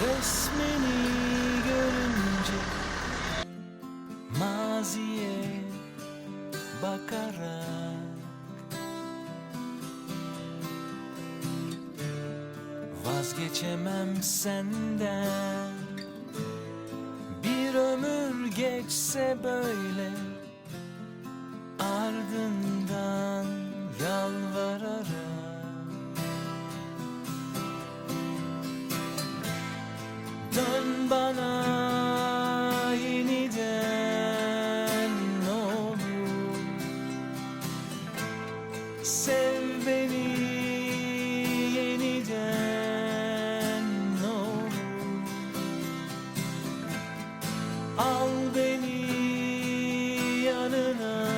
Resmini görünce Maziye bakarak Vazgeçemem senden. Bir ömür geçse böyle Ardından bana yeniden ne olur. Sev beni yeniden ne olur. Al beni yanına.